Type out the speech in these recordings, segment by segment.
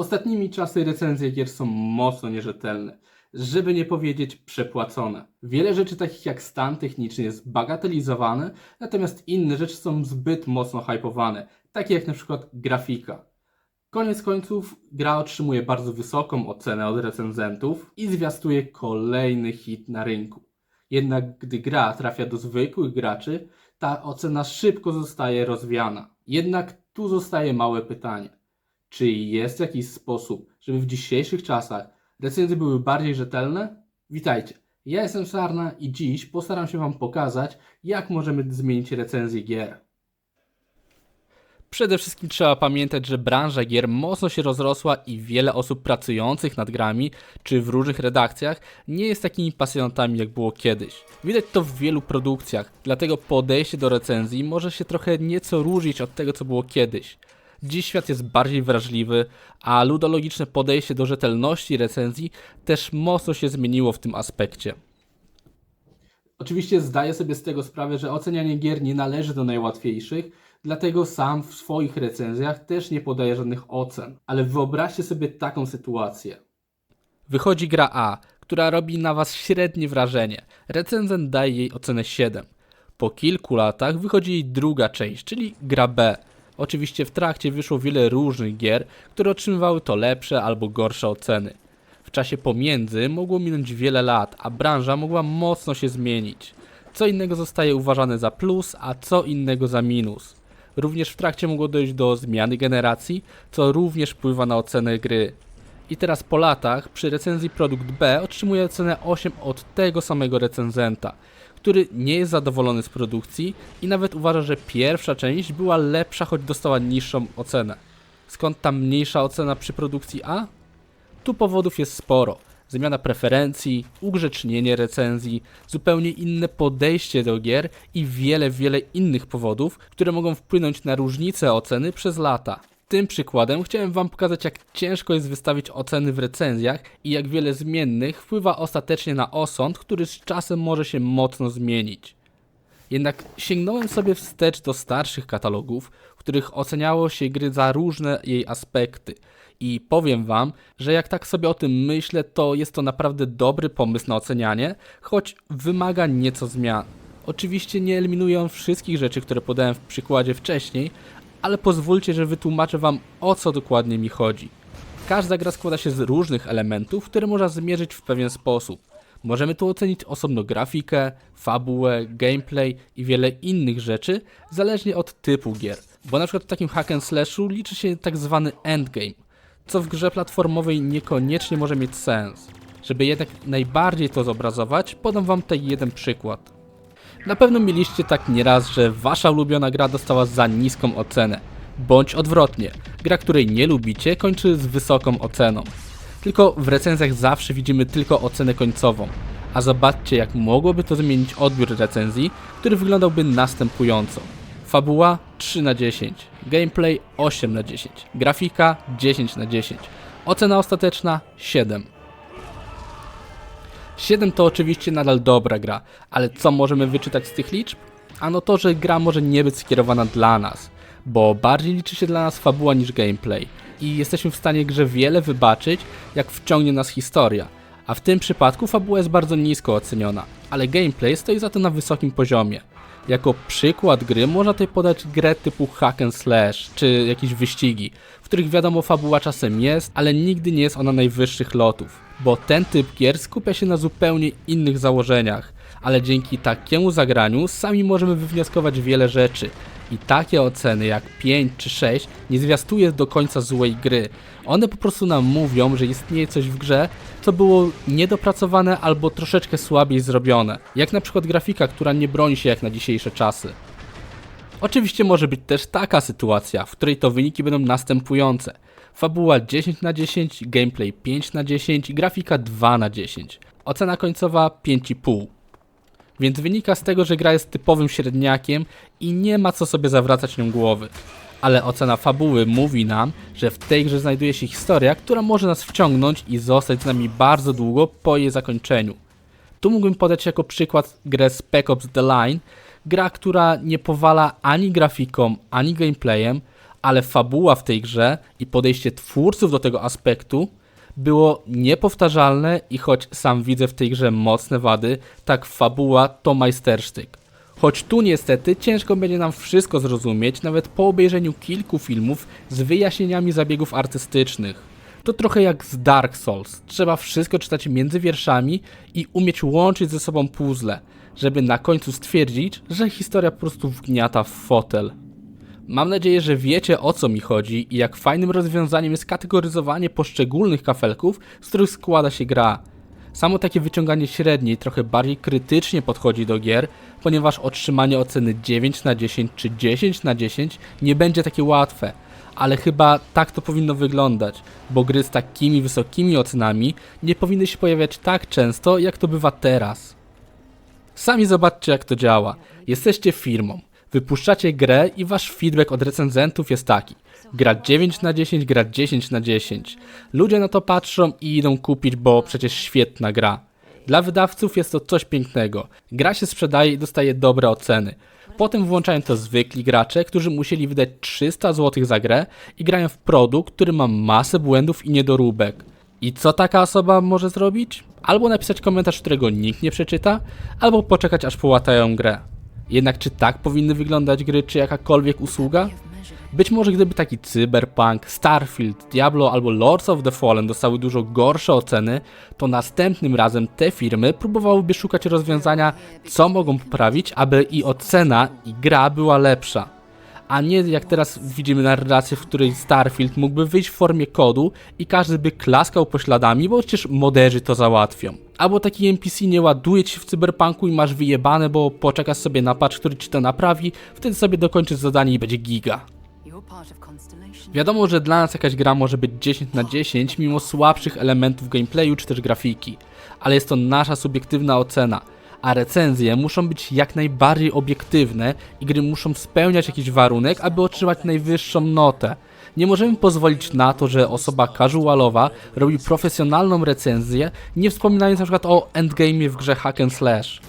Ostatnimi czasy recenzje gier są mocno nierzetelne, żeby nie powiedzieć przepłacone. Wiele rzeczy takich jak stan techniczny jest bagatelizowane, natomiast inne rzeczy są zbyt mocno hypowane, takie jak na przykład grafika. Koniec końców gra otrzymuje bardzo wysoką ocenę od recenzentów i zwiastuje kolejny hit na rynku. Jednak gdy gra trafia do zwykłych graczy, ta ocena szybko zostaje rozwiana. Jednak tu zostaje małe pytanie. Czy jest jakiś sposób, żeby w dzisiejszych czasach recenzje były bardziej rzetelne? Witajcie, ja jestem Sarna i dziś postaram się Wam pokazać, jak możemy zmienić recenzję gier. Przede wszystkim trzeba pamiętać, że branża gier mocno się rozrosła i wiele osób pracujących nad grami czy w różnych redakcjach nie jest takimi pasjonatami jak było kiedyś. Widać to w wielu produkcjach, dlatego podejście do recenzji może się trochę nieco różnić od tego co było kiedyś. Dziś świat jest bardziej wrażliwy, a ludologiczne podejście do rzetelności recenzji też mocno się zmieniło w tym aspekcie. Oczywiście zdaję sobie z tego sprawę, że ocenianie gier nie należy do najłatwiejszych, dlatego sam w swoich recenzjach też nie podaję żadnych ocen. Ale wyobraźcie sobie taką sytuację. Wychodzi gra A, która robi na Was średnie wrażenie. Recenzent daje jej ocenę 7. Po kilku latach wychodzi jej druga część, czyli gra B. Oczywiście w trakcie wyszło wiele różnych gier, które otrzymywały to lepsze albo gorsze oceny. W czasie pomiędzy mogło minąć wiele lat, a branża mogła mocno się zmienić. Co innego zostaje uważane za plus, a co innego za minus. Również w trakcie mogło dojść do zmiany generacji, co również wpływa na ocenę gry. I teraz po latach przy recenzji produkt B otrzymuje ocenę 8 od tego samego recenzenta, który nie jest zadowolony z produkcji i nawet uważa, że pierwsza część była lepsza, choć dostała niższą ocenę. Skąd ta mniejsza ocena przy produkcji A? Tu powodów jest sporo. Zmiana preferencji, ugrzecznienie recenzji, zupełnie inne podejście do gier i wiele, wiele innych powodów, które mogą wpłynąć na różnice oceny przez lata. Tym przykładem chciałem Wam pokazać, jak ciężko jest wystawić oceny w recenzjach i jak wiele zmiennych wpływa ostatecznie na osąd, który z czasem może się mocno zmienić. Jednak sięgnąłem sobie wstecz do starszych katalogów, w których oceniało się gry za różne jej aspekty. I powiem Wam, że jak tak sobie o tym myślę, to jest to naprawdę dobry pomysł na ocenianie, choć wymaga nieco zmian. Oczywiście nie eliminuję wszystkich rzeczy, które podałem w przykładzie wcześniej, ale pozwólcie, że wytłumaczę Wam o co dokładnie mi chodzi. Każda gra składa się z różnych elementów, które można zmierzyć w pewien sposób. Możemy tu ocenić osobno grafikę, fabułę, gameplay i wiele innych rzeczy, zależnie od typu gier. Bo na przykład w takim hack and slashu liczy się tak zwany endgame, co w grze platformowej niekoniecznie może mieć sens. Żeby jednak najbardziej to zobrazować, podam wam tutaj jeden przykład. Na pewno mieliście tak nieraz, że wasza ulubiona gra dostała za niską ocenę. Bądź odwrotnie, gra której nie lubicie kończy z wysoką oceną. Tylko w recenzjach zawsze widzimy tylko ocenę końcową. A zobaczcie jak mogłoby to zmienić odbiór recenzji, który wyglądałby następująco. Fabuła 3 na 10, gameplay 8 na 10, grafika 10 na 10, ocena ostateczna 7. 7 to oczywiście nadal dobra gra, ale co możemy wyczytać z tych liczb? Ano to, że gra może nie być skierowana dla nas, bo bardziej liczy się dla nas fabuła niż gameplay i jesteśmy w stanie grze wiele wybaczyć, jak wciągnie nas historia. A w tym przypadku fabuła jest bardzo nisko oceniona, ale gameplay stoi za to na wysokim poziomie. Jako przykład gry można tutaj podać grę typu hack and slash, czy jakieś wyścigi, w których wiadomo fabuła czasem jest, ale nigdy nie jest ona najwyższych lotów, bo ten typ gier skupia się na zupełnie innych założeniach, ale dzięki takiemu zagraniu sami możemy wywnioskować wiele rzeczy. I takie oceny jak 5 czy 6 nie zwiastuje do końca złej gry. One po prostu nam mówią, że istnieje coś w grze, co było niedopracowane albo troszeczkę słabiej zrobione. Jak na przykład grafika, która nie broni się jak na dzisiejsze czasy. Oczywiście może być też taka sytuacja, w której to wyniki będą następujące. Fabuła 10 na 10, gameplay 5 na 10, grafika 2 na 10. Ocena końcowa 5,5. Więc wynika z tego, że gra jest typowym średniakiem i nie ma co sobie zawracać nią głowy. Ale ocena fabuły mówi nam, że w tej grze znajduje się historia, która może nas wciągnąć i zostać z nami bardzo długo po jej zakończeniu. Tu mógłbym podać jako przykład grę Spec Ops The Line, gra, która nie powala ani grafiką, ani gameplayem, ale fabuła w tej grze i podejście twórców do tego aspektu było niepowtarzalne i choć sam widzę w tej grze mocne wady, tak fabuła to majstersztyk. Choć tu niestety ciężko będzie nam wszystko zrozumieć, nawet po obejrzeniu kilku filmów z wyjaśnieniami zabiegów artystycznych. To trochę jak z Dark Souls. Trzeba wszystko czytać między wierszami i umieć łączyć ze sobą puzzle, żeby na końcu stwierdzić, że historia po prostu wgniata w fotel. Mam nadzieję, że wiecie o co mi chodzi i jak fajnym rozwiązaniem jest kategoryzowanie poszczególnych kafelków, z których składa się gra. Samo takie wyciąganie średniej trochę bardziej krytycznie podchodzi do gier, ponieważ otrzymanie oceny 9 na 10 czy 10 na 10 nie będzie takie łatwe. Ale chyba tak to powinno wyglądać, bo gry z takimi wysokimi ocenami nie powinny się pojawiać tak często, jak to bywa teraz. Sami zobaczcie jak to działa. Jesteście firmą, wypuszczacie grę i wasz feedback od recenzentów jest taki. Gra 9 na 10, gra 10 na 10. Ludzie na to patrzą i idą kupić, bo przecież świetna gra. Dla wydawców jest to coś pięknego. Gra się sprzedaje i dostaje dobre oceny. Potem włączają to zwykli gracze, którzy musieli wydać 300 zł za grę i grają w produkt, który ma masę błędów i niedoróbek. I co taka osoba może zrobić? Albo napisać komentarz, którego nikt nie przeczyta, albo poczekać aż połatają grę. Jednak czy tak powinny wyglądać gry, czy jakakolwiek usługa? Być może gdyby taki Cyberpunk, Starfield, Diablo albo Lords of the Fallen dostały dużo gorsze oceny, to następnym razem te firmy próbowałyby szukać rozwiązania, co mogą poprawić, aby i ocena, i gra była lepsza. A nie jak teraz widzimy narrację, w której Starfield mógłby wyjść w formie kodu i każdy by klaskał pośladami, bo przecież moderzy to załatwią. Albo taki NPC nie ładuje ci w cyberpunku i masz wyjebane, bo poczekasz sobie na patch, który ci to naprawi, wtedy sobie dokończysz zadanie i będzie giga. Wiadomo, że dla nas jakaś gra może być 10 na 10 mimo słabszych elementów gameplayu czy też grafiki, ale jest to nasza subiektywna ocena, a recenzje muszą być jak najbardziej obiektywne i gry muszą spełniać jakiś warunek, aby otrzymać najwyższą notę. Nie możemy pozwolić na to, że osoba casualowa robi profesjonalną recenzję, nie wspominając na przykład o endgame'ie w grze Hack and Slash.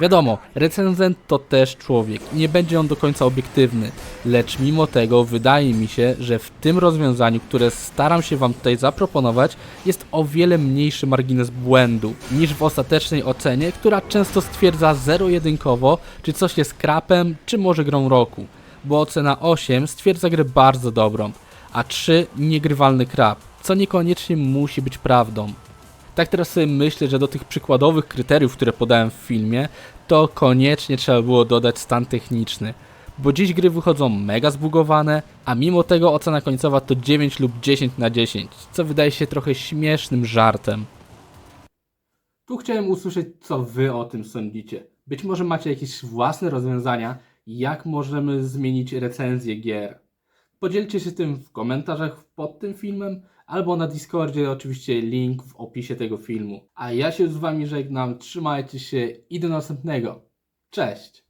Wiadomo, recenzent to też człowiek i nie będzie on do końca obiektywny, lecz mimo tego wydaje mi się, że w tym rozwiązaniu, które staram się Wam tutaj zaproponować, jest o wiele mniejszy margines błędu niż w ostatecznej ocenie, która często stwierdza zero-jedynkowo, czy coś jest krapem, czy może grą roku, bo ocena 8 stwierdza grę bardzo dobrą, a 3 niegrywalny krap, co niekoniecznie musi być prawdą. Tak teraz sobie myślę, że do tych przykładowych kryteriów, które podałem w filmie, to koniecznie trzeba było dodać stan techniczny. Bo dziś gry wychodzą mega zbugowane, a mimo tego ocena końcowa to 9 lub 10 na 10, co wydaje się trochę śmiesznym żartem. Tu chciałem usłyszeć, co wy o tym sądzicie. Być może macie jakieś własne rozwiązania, jak możemy zmienić recenzję gier. Podzielcie się tym w komentarzach pod tym filmem, albo na Discordzie, oczywiście link w opisie tego filmu. A ja się z wami żegnam, trzymajcie się i do następnego. Cześć!